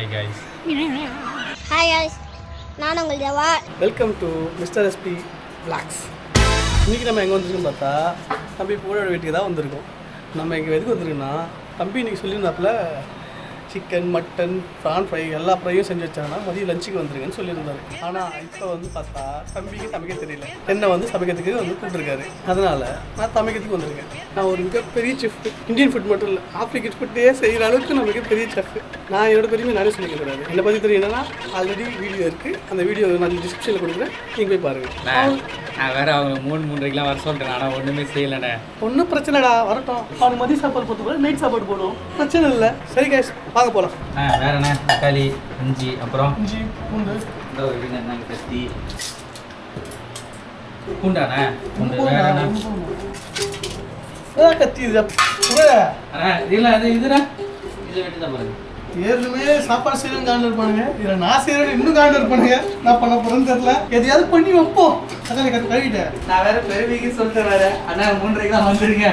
Hi guys hi guys. நான் உங்கள் Deva welcome to mister SP vlogs இன்றைக்கி நம்ம எங்கே வந்திருக்கோம் பார்த்தா தம்பி பூவோட வீட்டுக்கு தான் வந்திருக்கோம். நம்ம இங்கே எதுக்கு வந்திருக்கோம்னா தம்பி இன்றைக்கி சொல்லியிருந்தாப்புல சிக்கன் மட்டன் ப்ரான் ஃப்ரை எல்லா ஃப்ரையும் செஞ்சு வச்சாங்கன்னா மதியம் லஞ்சுக்கு வந்துருங்கன்னு சொல்லியிருந்தாரு. ஆனால் இப்போ வந்து பார்த்தா தம்பிக்கு சமைக்க தெரியல. என்னை வந்து சமைக்கிறதுக்கு வந்து கூப்பிட்டுருக்காரு. அதனால் நான் சமைக்கிறதுக்கு வந்திருக்கேன். நான் ஒரு மிகப்பெரிய செஃப் இந்தியன் ஃபுட் மட்டும் இல்லை ஆப்பிரிக்கன் ஃபுட்டே செய்கிற அளவுக்கு நான் மிகப்பெரிய செஃப் நான் என்னோட பெருமை நானே சொல்லிக்க கூடாது என்னை பற்றி தெரியும் என்னன்னா ஆல்ரெடி வீடியோ இருக்குது அந்த வீடியோ நான் டிஸ்கிரிப்ஷனில் கொடுக்குறேன். நீங்கள் போய் பாருங்கள் நான் வேற அவங்க மூணு மூன்றரைக்கெலாம் வர சொல்லிட்டேன் ஆனால் ஒன்றுமே செய்யலைண்ணே. ஒன்றும் பிரச்சனைடா வரட்டும். அவனுக்கு மதிய சாப்பாடு போட்டு நைட் சாப்பாடு போடும் பிரச்சனை இல்லை. சரி கேஷ் வாங்க போகலாம் ஆ வேற என்ன? தக்காளி இஞ்சி அப்புறம்? இஞ்சி பூண்டு. இந்த ஒரு வீடு என்னங்க கத்தி பூண்டாண்ணே பூண்டு. வேற என்ன? கத்தி இது? இல்லை அது இதுண்ணா இதை வெட்டி தான் பாருங்க. ஏற்கனவே சாப்பாடு செய்யணும் காண்டு இருப்பானுங்க. இதில் நான் செய்யறேன் இன்னும் காண்டு இருப்பானுங்க. நான் பண்ண போகிறேன்னு தெரியல. எதையாவது பண்ணி வைப்போம் அதான் கத்து கழுவிட்டேன். நான் வேற பெருமைக்கு சொல்லிட்டு வேற. அண்ணா மூன்றரைக்கு தான் வந்துருங்க.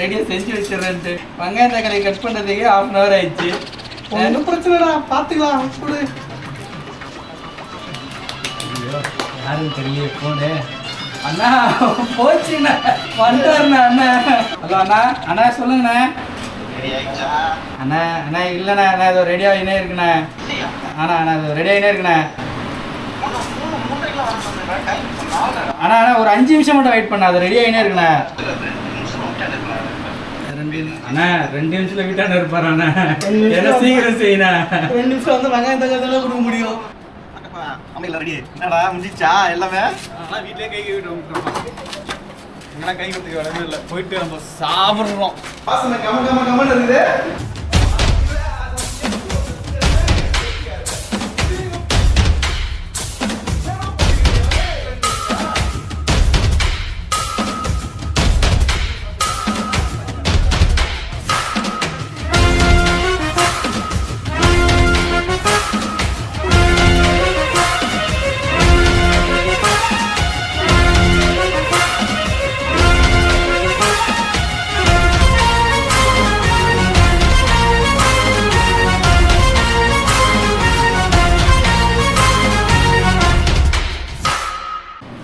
ரெடியாக செஞ்சு வச்சிடுறேன்ட்டு. வெங்காயம் தக்காளி கட் பண்ணுறதுக்கே ஹாஃப் அன் ஹவர் ஆயிடுச்சு. ஒன்றும் பிரச்சனைடா. பார்த்துக்கலாம். கொடு யாரும் தெரியல போனு அண்ணா போச்சுண்ணா. வந்துட்டாருண்ணா அண்ணா. ஹலோ அண்ணா. அண்ணா சொல்லுங்கண்ணா. அண்ணா அண்ணா இல்லைண்ணா அண்ணா இதோ ரெடி ஆகினே இருக்குண்ணே. அண்ணா அண்ணா இதோ ரெடி ஆகினே இருக்குண்ணே. அண்ணா அண்ணா ஒரு அஞ்சு நிமிஷம் மட்டும் வெயிட் பண்ண அது ரெடி ஆகினே இருக்குண்ணே. அண்ணா ரெண்டு நிமிஷத்துல வீட்டாண்ட இருப்பாரு அண்ணா? என்ன சீக்கிரம் செய்யண்ணா? ரெண்டு நிமிஷம் வந்து வெங்காயம் தான் கொடுக்க முடியும். என்னடா முடிஞ்சிச்சா எல்லாமே? வீட்டிலே கை கழுவிட்டு இங்கெல்லாம் கை கொடுத்துக்க இடமே இல்லை. போயிட்டு நம்ம சாப்பிட்றோம் வாசனை கம கம கமன்னு இருக்குது.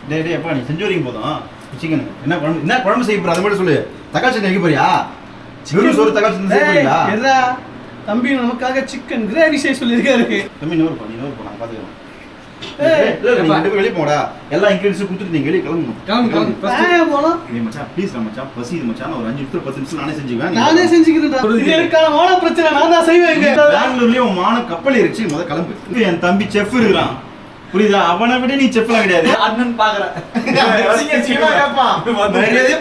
டேய் டேய் அப்பா நீ செஞ்சு வரீங்க போதும் சிக்கன். என்ன குழம்பு என்ன குழம்பு செய்ய போற? அதை மட்டும் சொல்லு. தக்காளி சட்னி வைக்க போறியா? வெறும் சோறு தக்காளி சட்னி செய்ய போறீங்களா ஏய், எதுடா? தம்பி நமக்காக சிக்கன் கிரேவி செய்ய சொல்லியிருக்காரு. தம்பி நூறு போ நீ நூறு போ நான் பாத்துக்கிறோம் ஏய், வெளியே போடா எல்லா இன்கிரீடியன்ஸும் கொடுத்துட்டு நீங்க வெளியே கிளம்பு, மச்சான் ப்ளீஸ் மச்சான். பசி மச்சான். ஒரு அஞ்சு நிமிஷம் பத்து நிமிஷம் நானே செஞ்சுக்குவேன். நானே எனக்கான மான பிரச்சனை. நான் தான் செய்வேன் இங்க. பெங்களூர்லயே உன் மான கப்பல் இருந்துச்சு முத கிளம்பு. என் தம்பி செஃப் இருக்கிறான். புரியுதா? அவனை விட நீ செஃப்லாம் கிடையாது. அண்ணன் பாக்குறேன்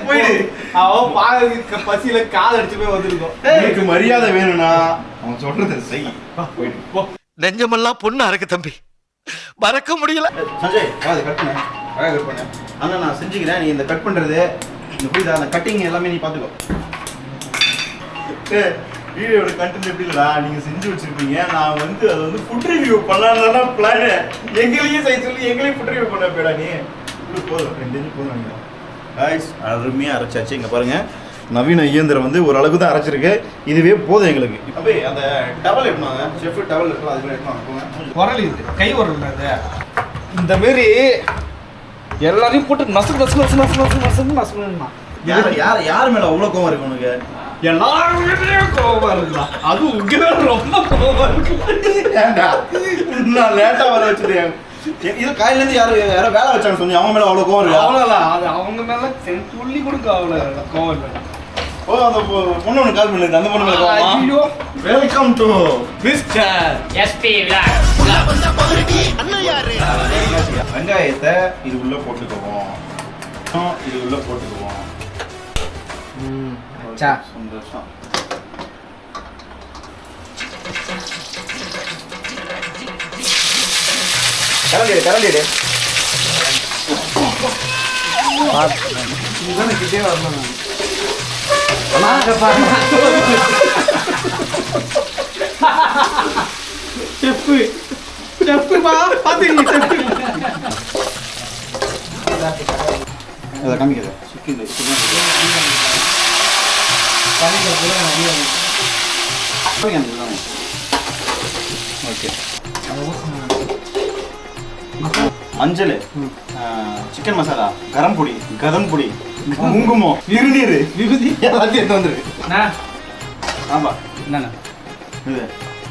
போயிடு. அவன் பாக்குறதுக்கு பசியில கால் அடிச்சு போய் வந்திருக்கோம். உனக்கு மரியாதை வேணும்னா அவன் சொல்றதை செய். நெஞ்சமெல்லாம் பொண்ணா இருக்கு தம்பி. மறக்க முடியல. சஞ்சய் வா அதை கட் பண்ணு. அழகா கட் பண்ணு. அண்ணா நான் செஞ்சுக்கிறேன். நீ இந்த கட் பண்றது. இந்த புரியுதா? அந்த கட்டிங் எல்லாமே நீ பாத்துக்கோ. வீடியோட கண்டென்ட் எப்படி இல்லடா நீங்க செஞ்சு வச்சிருப்பீங்க நான் வந்து அதை வந்து ஃபுட் ரிவ்யூ பண்ணலாம் பிளான் எங்களையும் செய்ய சொல்லி எங்களையும் ஃபுட் ரிவ்யூ பண்ண போயிடா நீ. போதும் ரெண்டு போதும் காய்ஸ் அருமையாக அரைச்சாச்சு. இங்கே பாருங்க நவீன இயந்திரம் வந்து ஒரு அளவுக்கு தான் அரைச்சிருக்கு. இதுவே போதும் எங்களுக்கு. அப்பே அந்த டவல் எடுப்பாங்க செஃப் டவல் இருக்கலாம் அதுக்குள்ள எடுப்பாங்க உரல் இது. கை உரல் அது இந்த மாரி எல்லாரையும் போட்டு நசு நசு நசு நசு நசு நசுன்னு நசுனா யார் யார் யார் மேல அவ்வளோ கோவம் இருக்கு உனக்கு? எல்லாரும் கோவமா இருக்கலாம் அது உங்க ரொம்ப கோவமா இருக்கு. நான் லேட்டா வர வச்சுட்டேன் இது காலையில இருந்து யாரும் யாரோ வேலை வச்சாங்க சொன்னீங்க அவன் மேல அவ்வளோ கோவம் இருக்கு அது அவங்க மேல துள்ளி கொடுக்க அவ்வளோ கோவம் இல்லை. ஓ அந்த பொ- பொண்ணு ஒன்று கால் பண்ணுது அந்த பொண்ணு மேல கோவமா? ஐயோ. வெல்கம் டு மிஸ்டர் வெங்காயத்தை இது உள்ள போட்டுக்குவோம். இது உள்ள போட்டுக்குவோம். சந்தோஷம் கரண்டி கரண்டி கிட்டே வரணும் செஃப் செஃப்மா பாத்துக்கீங்க செஃப் அதை காமிக்கிறேன் சிக்கன் பேஸ்ட்டு மஞ்சள் சிக்கன் மசாலா கரம் பொடி கதம் பொடி குங்குமம் இருநீர் விபூதி. எல்லாத்தையும் எடுத்து வந்துருக்கு? அண்ணா. ஆமா. என்னண்ணா இது.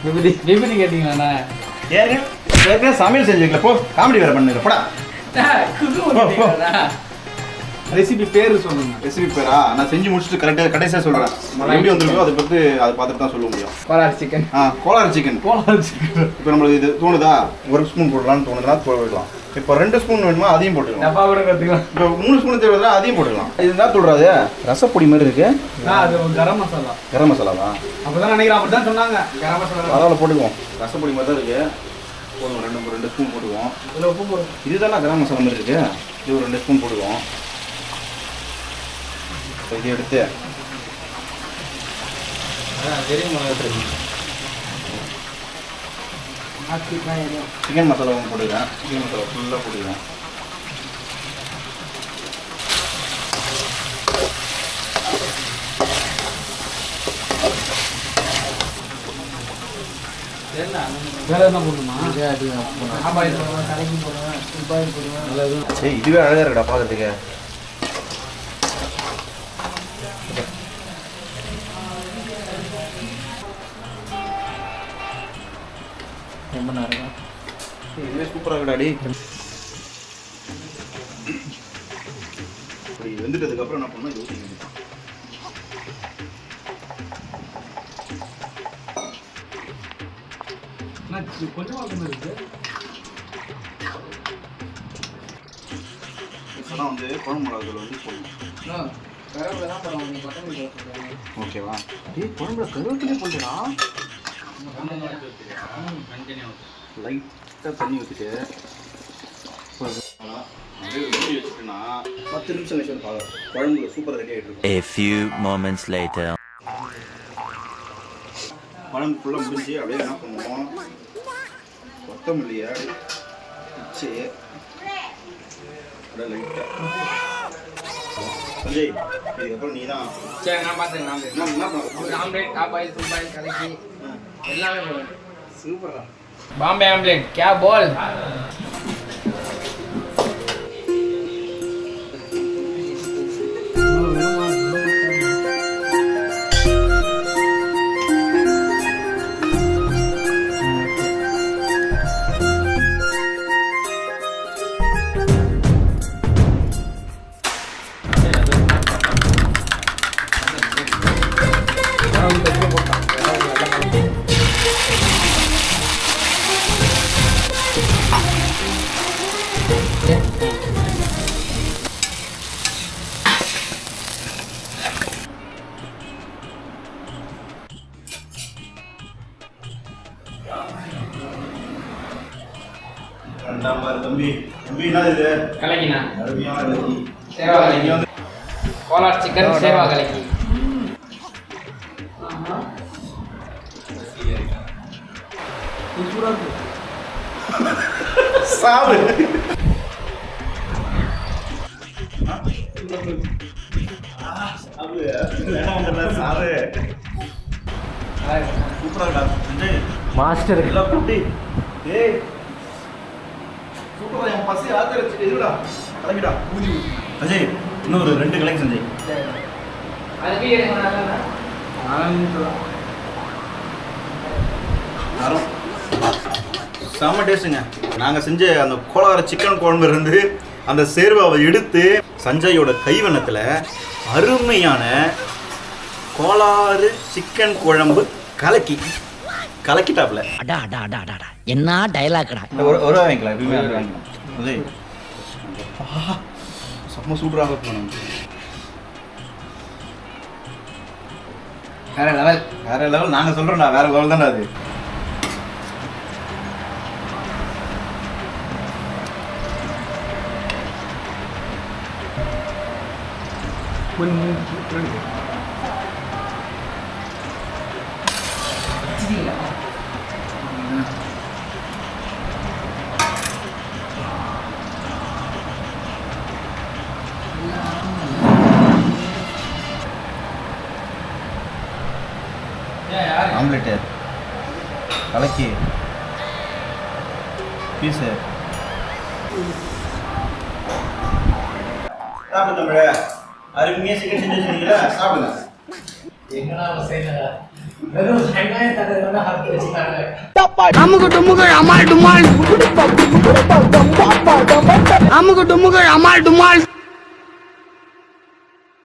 விபூதி. விபூதி கேட்டீங்களாண்ணா ஏற்கனவே சமையல் செஞ்சுக்கல போ காமெடி வேற பண்ணுங்க போடா. ரெசிபி பேரு சொல்லுங்க. ரெசிபி பேரா? நான் செஞ்சு முடிச்சுட்டு கரெக்டாக கடைசியாக சொல்கிறேன் எப்படி வந்திருக்கோ அதை பற்றி அதை பார்த்துட்டு தான் சொல்ல முடியும். கோலார் சிக்கன் ஆ கோலார் சிக்கன் கோலார் சிக்கன் இப்போ நம்மளுக்கு இது தோணுதா? ஒரு ஸ்பூன் போடலாம்னு தோணுதுன்னா போடலாம் இப்போ ரெண்டு ஸ்பூன் வேணுமா? அதையும் போட்டுக்கலாம். டப்பா கூட கற்றுக்கலாம் இப்போ மூணு ஸ்பூன் தேவையா அதையும் போட்டுக்கலாம். இது என்ன சொல்கிறாது ரசப்பொடி மாதிரி இருக்கு. அது கரம் மசாலா. கரம் மசாலாவா? அப்பதான் நினைக்கிறேன் அப்படிதான் சொன்னாங்க. கரம் மசாலா. பரவாயில்ல போட்டுக்குவோம். ரசப்பொடி மாதிரி தான் இருக்கு. போடுவோம் ரெண்டு ரெண்டு ஸ்பூன் போட்டுக்குவோம். இதில் உப்பு போடுங்க. இதுதானே கரம் மசாலா மாதிரி இருக்கு. இது ஒரு ரெண்டு ஸ்பூன் போட்டுக்குவோம். இப்போ இதை எடுத்து சிக்கன் மசாலா ஒன்று போட்டுக்கிறேன் சிக்கன் மசாலா ஃபுல்லாக போட்டுக்கிறேன் வேற என்ன போடணுமா? ஆபாயில் ரொம்ப நேரம் இதுவே சூப்பராக இருக்குடாடி இப்படி வெந்துட்டதுக்கப்புறம் என்ன பண்ணணும்? யோசிக்கணும் கொஞ்சமாக கொஞ்சம் இருக்கு இப்போதான் வந்து குழம்பு மிளகாத்தூள் வந்து போடணும். ஓகேவா? ஏய் குழம்புல கருவேப்பிலே போட்டுடா லைட்டாக தண்ணி ஊற்றிட்டு பத்து நிமிஷம் கழிச்சு பார்க்கலாம் குழம்பு சூப்பராக ரெடி ஆகிட்டு இருக்கும் A few moments later. குழம்பு ஃபுல்லாக முடிஞ்சு அப்படியே என்ன பண்ணுவோம்? கொத்தமல்லியை வச்சு அப்படியே லைட்டாக சஞ்சய் இதுக்கப்புறம் நீ தான் சரி நான் பார்த்துக்கிறேன் நான் ஆம்லேட் ஆபாயில் துபாயில் கலக்கி எல்லாமே போடுவேன். சூப்பரா பாம்பே ஆம்லேட் கே போல் தம்பி தம்பி என்ன இது? கலக்கினா. அருமையான ரெடி சேவா கலக்கி. கோலார் சிக்கன் சேவா கலக்கி. சாவு. மாஸ்டர். எல்லாம் குட்டி. ஏய் என் பசி ஆத்திரச்சு இருடா கிளம்பிடா ஊதி ஊதி. அஜய் இன்னும் ஒரு ரெண்டு கிளைக்கு சஞ்சய் தரோம் செம்ம டேஸ்ட்டுங்க. நாங்கள் செஞ்ச அந்த கோலார சிக்கன் குழம்பு இருந்து அந்த சேர்வாவை எடுத்து சஞ்சயோட கைவண்ணத்தில் அருமையான கோலாறு சிக்கன் குழம்பு கலக்கி கலக்கிட்டாப்ல அடா அடா அடா அடா அடா. என்ன டயலாக்டா ஒரு ஒரு வாங்கிக்கலாம் எப்பயுமே வாங்கிக்கலாம் அதே செம்ம சூப்பராக இருக்கணும் வேற லெவல் வேற லெவல் நாங்கள் சொல்கிறோம்டா வேற லெவல் தானே அது ஆம்லெட்டு சாப்பிடு தமிழ. அருமையாக சிக்கன் செஞ்சு வச்சுருக்கீங்களா சாப்பிடுங்க அமுகு டுமுகு அமால் டுமால். அமுகு டுமுகு அமால் டுமால்.